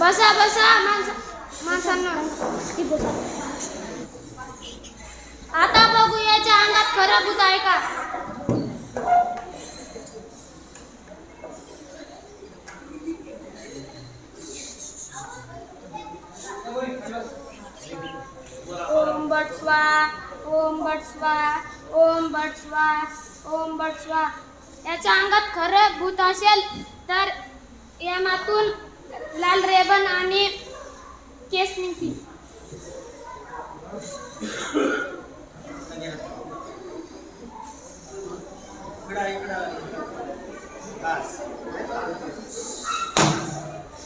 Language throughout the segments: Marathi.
बसा बसा माणसा माणसांना. आता बघू याच्या अंगात खरं भूत आहे का? ओम but Om but Om but ओम बट याच्या अंगात खरं भूत असेल तर यामातून लाल रेबन आणि केस निघतील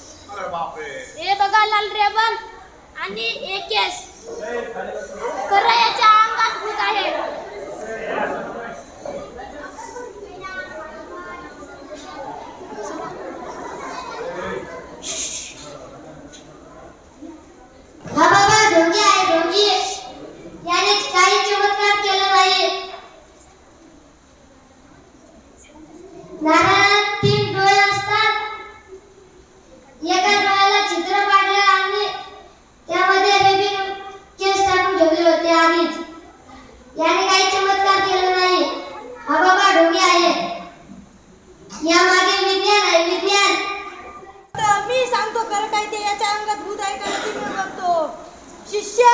हे बघा लाल रेबन आणि एक केस. खरं याच्या अंगात भूत आहे हा बाबा ढोंगी आहे ढोंगी याने काही चमत्कार केला नाही नारळात तीन डोळे असतात. एका डोळ्याला चित्र पाडले आणि त्यामध्ये रेबीन केस टाकून ठेवले होते आधीच. याने काही चमत्कार केला नाही. हा बाबा ढोंगी आहे. यामागे विज्ञान आहे विज्ञान. आता मी सांगतो खरं काय ते याच्या अंगात भूत आहे का ते मी बघतो. शिष्य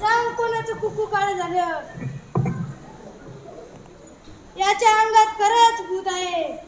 सांग कोणाचं कुकू काळ झालं? याच्या अंगात खरंच भूत आहे.